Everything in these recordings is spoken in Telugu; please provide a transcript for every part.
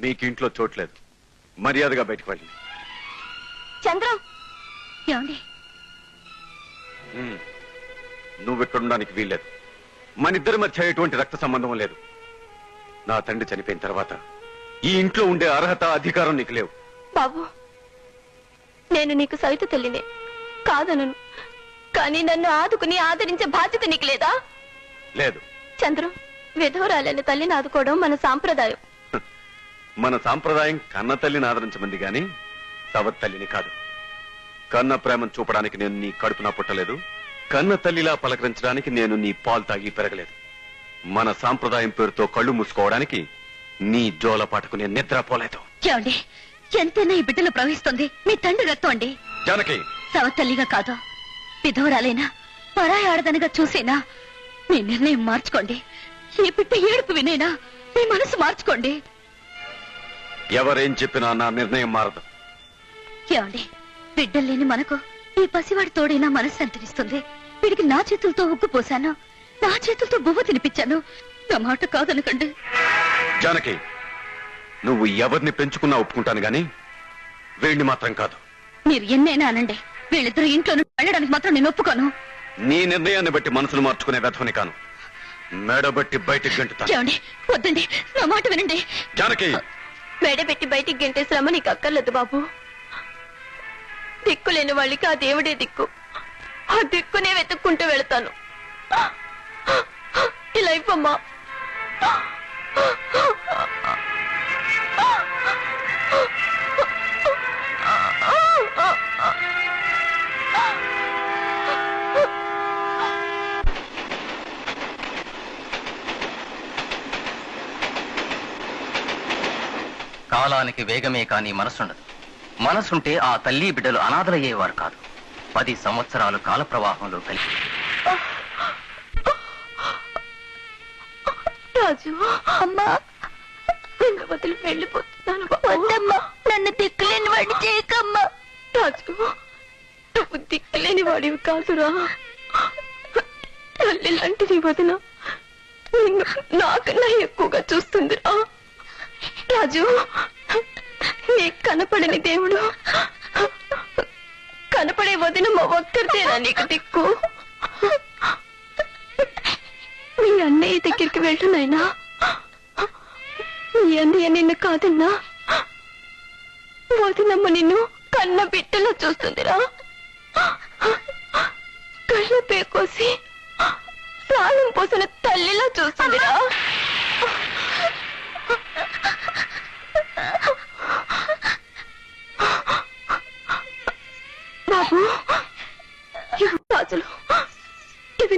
మీకు ఇంట్లో చోట్లేదు. మర్యాదగా బయటకు వెళ్ళండి. చంద్రం! ఏమండి? ఉమ్. నువ్వు ఇక్కడ ఉండడానికి వీల్లేదు. మన ఇద్దరి మధ్య ఎటువంటి రక్త సంబంధం లేదు. నా తండ్రి చనిపోయిన తర్వాత ఈ ఇంట్లో ఉండే అర్హత అధికారం నీకు లేవు. బాబు నేను నీకు సవిత తల్లినే. కాదనను. కానీ నన్ను ఆదుకుని ఆదరించే బాధ్యత నీకు లేదా? లేదు. చంద్రం విధవరాలైన తల్లిని ఆదుకోవడం మన సాంప్రదాయం. మన సాంప్రదాయం కన్న తల్లిని ఆదరించమంది గాని సవత్ తల్లిని కాదు. కన్న ప్రేమను చూపడానికి నేను నీ కడుపున పుట్టలేదు. కన్న తల్లిలా పలకరించడానికి నేను నీ పాలు తాగి పెరగలేదు. మన సాంప్రదాయం పేరుతో కళ్ళు మూసుకోవడానికి నీ జోలపాటకు నేను నిద్రపోలేదు. ఏమండి? ఎంతైనా ఈ బిడ్డలో ప్రవహిస్తుంది. మీ తండ్రి రక్తం అండి. జానకి! సవతల్లిగా కాదు. విధవరాలైనా పరాయి ఆడదనగా చూసేనా మీ నిర్ణయం మార్చుకోండి. ఈ బిడ్డ ఏడుపు వినేనా మీ మనసు మార్చుకోండి. ఎవరేం చెప్పినా నా నిర్ణయం మారదు. ఏమండి బిడ్డలు లేని మనకు ఈ పసివాడి తోడైనా మనసు సంతరిస్తుంది. వీడికి నా చేతులతో ఉగ్గు పోశాను. నా చేతులతో బువ్వ తినిపించాను. నా మాట కాదనకండి. జానకి నువ్వు ఎవరిని పెంచుకున్నా ఒప్పుకుంటాను గాని వీడిని మాత్రం కాదు. మీరు ఎన్నైనా అనండి. వీళ్ళిద్దరూ ఇంట్లో నుండి వెళ్ళడానికి మాత్రం నేను ఒప్పుకోను. నీ నిర్ణయాన్ని బట్టి మనసులు మార్చుకునే వ్యధమని కాను. మేడబట్టి బయటికి ఏమండి వద్దండి. నా మాట వినండి. జానకి! మెడబెట్టి బయటికి గంటే నీకు అక్కర్లేదు బాబు. దిక్కు లేని వాళ్ళకి ఆ దేవుడే దిక్కు. ఆ దిక్కునే వెతుక్కుంటూ వెళతాను. ఇలా ఇవ్వమ్మా. కాలానికి వేగమే కానీ మనసుండదు. మనసుంటే ఆ తల్లి బిడ్డలు అనాథలయ్యేవారు కాదు. పది సంవత్సరాలు కాల ప్రవాహంలో కలిసి రాజు అమ్మా నిన్ను వదిలి వెళ్ళిపోతున్నాను. వద్దమ్మా నన్ను దిక్కులేని వాడి చేయకమ్మా. రాజు నువ్వు దిక్కులేని వాడివి కాదురా. తల్లి లాంటిది వదిన నిన్ను నాకన్నా ఎక్కువగా చూస్తుందిరా. రాజు కనపడని దేవుడు. కనపడే వదిన మా ఒక్కరితేనా నీకు దిక్కు? మీ అన్నయ్య దగ్గరికి వెళ్ళునైనా మీ అన్నయ్య నిన్ను కాదన్నా. వదినమ్మ నిన్ను కన్న బిడ్డలా చూస్తుందిరా. కళ్ళ పేకోసి ప్రాణం పోసిన తల్లిలా చూస్తుందిరా.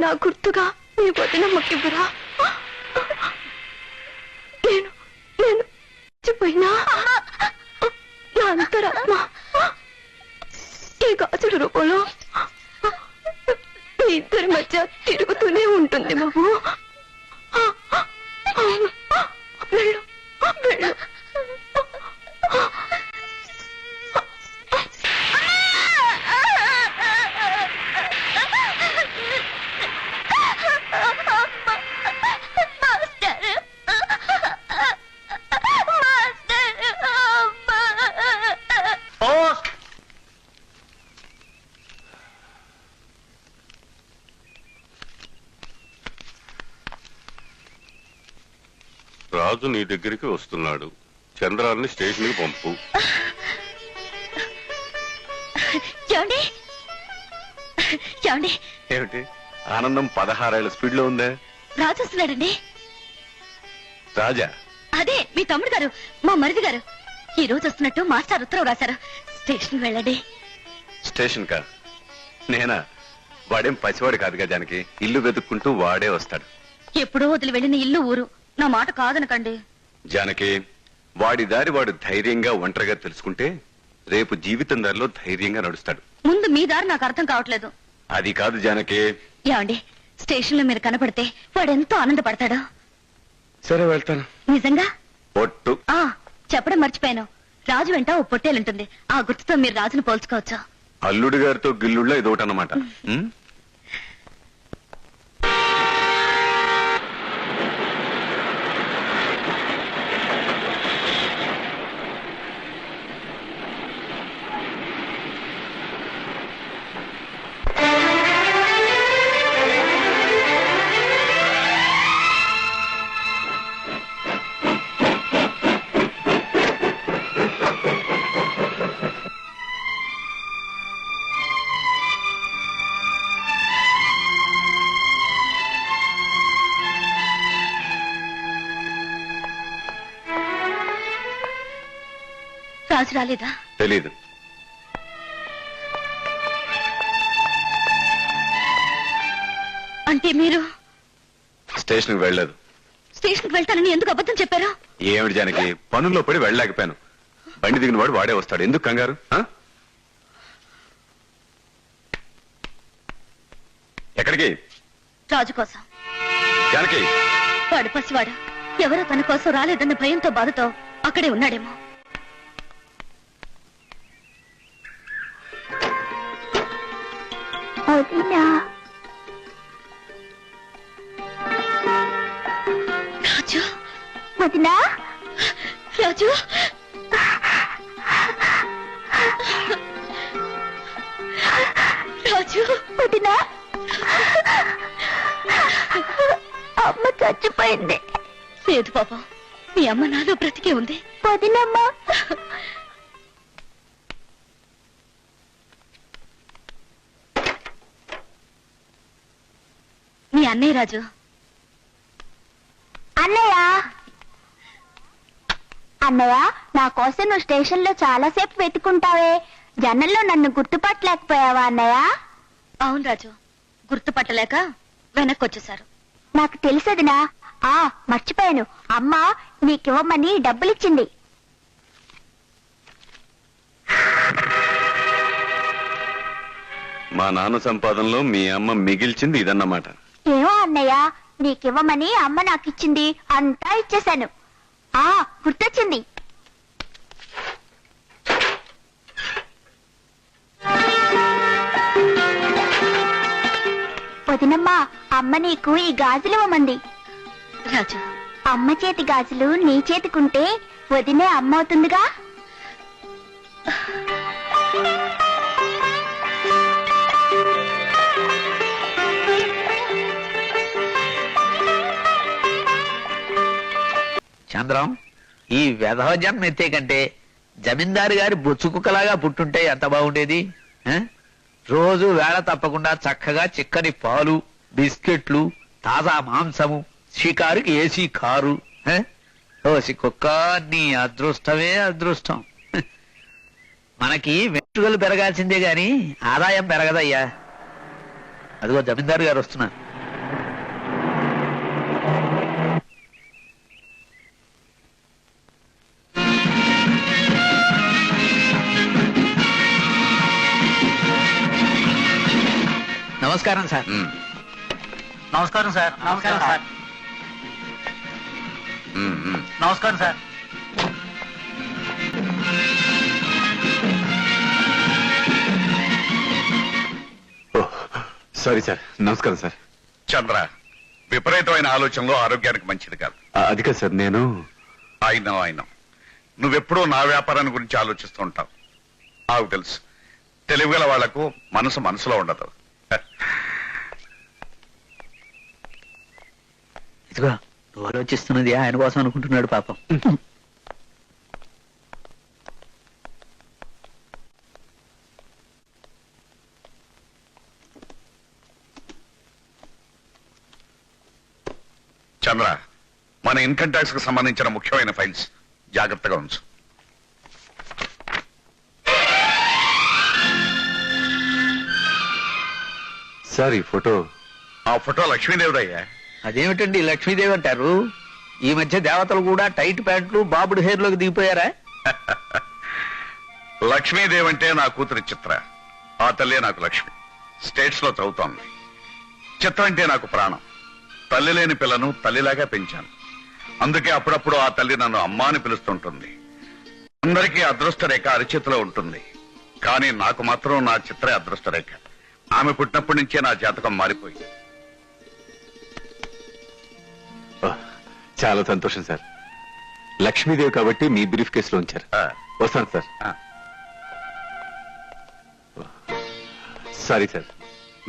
నా గుర్తుగా నీ వదినమ్మకివ్వరా నేను నేను చచ్చిపోయినా? నా అంతరాత్మ ఈ గాజుల రూపంలో మీ ఇద్దరి మధ్య తిరుగుతూనే ఉంటుంది బాబు. రాజు నీ దగ్గరికి వస్తున్నాడు. చంద్రాన్ని స్టేషన్కి పంపు. ఏమండి? ఏమండి? ఏమిటి? ఆనందం పదహారేళ్ళ స్పీడ్లో ఉందే? రాజు వస్తున్నాడండి. రాజా? అదే మీ తమ్ముడు గారు మా మరిది గారు. ఈ రోజు వస్తున్నట్టు మాస్టర్ ఉత్తరం రాశారు. స్టేషన్ వెళ్ళండి. స్టేషన్ కా నేనా? వాడేం పసివాడు కాదుగా జానకి. ఇల్లు వెతుక్కుంటూ వాడే వస్తాడు. ఎప్పుడో వదిలి వెళ్ళిన ఇల్లు ఊరు. నా మాట కాదనకండి. జానకి వాడి దారి వాడు ధైర్యంగా ఒంటరిగా తెలుసుకుంటే రేపు జీవితం దారిలో ధైర్యంగా నడుస్తాడు. ముందు మీ దారి నాకు అర్థం కావట్లేదు. అది కాదు జానకి. ఏమండి స్టేషన్లో మీరు కనపడితే వాడెంతో ఆనందపడతాడు. సరే వెళ్తాను. నిజంగా? ఒట్టు ఆ చెప్పడం మర్చిపోయాను. రాజు వెంట ఓ పొట్టేలుంటుంది. ఆ గుర్తుతో మీరు రాజును పోల్చుకోవచ్చు. అల్లుడి గారితో గిల్లుళ్ళ ఇదొకటన్నమాట. ఉం? రాజు రాలేదా? తెలీదు. అంటే మీరు? స్టేషన్కి వెళ్ళలేదు. స్టేషన్కి వెళ్తానని ఎందుకు అబద్ధం చెప్పారు? ఏమిటి జానకి? పనుల్లో పడి వెళ్ళలేకపోయాను. బండి దిగిన వాడు వాడే వస్తాడు. ఎందుకు కంగారు? ఆ? ఎక్కడికి? రాజు కోసం. జానకి! వాడు పసివాడు. ఎవరో తన కోసం రాలేదన్న భయంతో బాధతో అక్కడే ఉన్నాడేమో. రాజు. వదినా. రాజు. రాజు. వదినా. అమ్మ చచ్చిపోయింది. లేదు పాపం మీ అమ్మ నాలో బ్రతికే ఉంది. వదినమ్మ. అన్నయ్య రాజు. అన్నయ్య! అన్నయ్య నా కోసం నువ్వు స్టేషన్లో చాలా సేపు వెతుకుంటావే జనంలో నన్ను గుర్తుపట్టలేకపోయావా అన్నయ్య? అవును రాజు. గుర్తుపట్టలేక వెనక్కి వచ్చేశారు నాకు తెలుసదినా. ఆ మర్చిపోయాను. అమ్మ నీకివ్వమని డబ్బులిచ్చింది. మా నాన్న సంపాదనలో మీ అమ్మ మిగిల్చింది ఇదన్నమాట. అన్నయ్య నీకివ్వమని అమ్మ నాకిచ్చింది అంతా ఇచ్చేశాను. ఆ గుర్తొచ్చింది. వదినమ్మా అమ్మ నీకు ఈ గాజులు ఇవ్వమంది. రాజు. అమ్మ చేతి గాజులు నీ చేతికుంటే వదినే అమ్మ అవుతుందిగా? చంద్రం ఈ వెధవ జన్మ ఎత్తే కంటే జమీందారు గారి బొచ్చు కుక్కలాగా పుట్టుంటే ఎంత బాగుండేది? రోజు వేళ తప్పకుండా చక్కగా చిక్కని పాలు బిస్కెట్లు తాజా మాంసము షికారుకి ఏసీ కారు. ఓసి కుక్క నీ అదృష్టమే అదృష్టం. మనకి వెంట్రుకలు పెరగాల్సిందే గాని ఆదాయం పెరగదయ్యా. అదిగో జమీందారు గారు వస్తున్నారు. నమస్కారం సార్. నమస్కారం సార్. నమస్కారం సార్. నమస్కారం సార్. Sorry sir. నమస్కారం సార్. చంద్ర విపరీతమైన ఆలోచనలు ఆరోగ్యానికి మంచిది కాదు. అది కాదు సార్ నేను అయినా అయినా నువ్వెప్పుడూ నా వ్యాపారాన్ని గురించి ఆలోచిస్తూ ఉంటావు. నాకు తెలుసు. తెలివిగల వాళ్ళకు మనసు మనసులో ఉండదు. ఇదిగో నువ్వు ఆలోచిస్తున్నది ఆయన కోసం అనుకుంటున్నాడు పాపం. చంద్ర మన ఇన్కమ్ ట్యాక్స్కు సంబంధించిన ముఖ్యమైన ఫైల్స్ జాగ్రత్తగా ఉంచు. సార్ ఈ ఫోటో ఆ ఫోటో లక్ష్మీదేవిదయ్యా. అదేమిటండి లక్ష్మీదేవి అంటారు? ఈ మధ్య దేవతలు కూడా టైట్ ప్యాంట్లు బాబుడు హెయిర్లోకి దిగిపోయారా? లక్ష్మీదేవి అంటే నా కూతురి చిత్ర. ఆ తల్లే నాకు లక్ష్మి. స్టేట్స్లో చదువుతోంది. చిత్ర అంటే నాకు ప్రాణం. తల్లి లేని పిల్లను తల్లిలాగా పెంచాను. అందుకే అప్పుడప్పుడు ఆ తల్లి నన్ను అమ్మ అని పిలుస్తుంటుంది. అందరికీ అదృష్ట రేఖ అరిచేతిలో ఉంటుంది. కానీ నాకు మాత్రం నా చిత్ర అదృష్ట రేఖ. ఆమె పుట్టినప్పటి నుంచే నా జాతకం మారిపోయింది. చాలా సంతోషం సార్. లక్ష్మీదేవి కాబట్టి మీ బ్రీఫ్ కేసులో ఉంచారు. వస్తాను సార్. Sorry sir.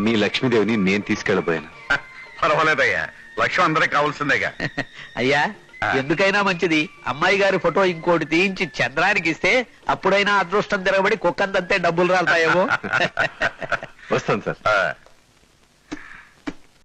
మీ లక్ష్మీదేవిని నేను తీసుకెళ్ళబోయాను. పర్వాలేదయ్యా. లక్ష్యం అందరికి కావాల్సిందేగా. అయ్యా. ఎందుకైనా మంచిది. అమ్మాయి గారి ఫోటో ఇంకోటి తీయించి చంద్రానికి ఇస్తే అప్పుడైనా అదృష్టం తిరగబడి కుక్కంతంతే డబ్బులు రాలుతాయేమో. వస్తాను సార్. ఆ,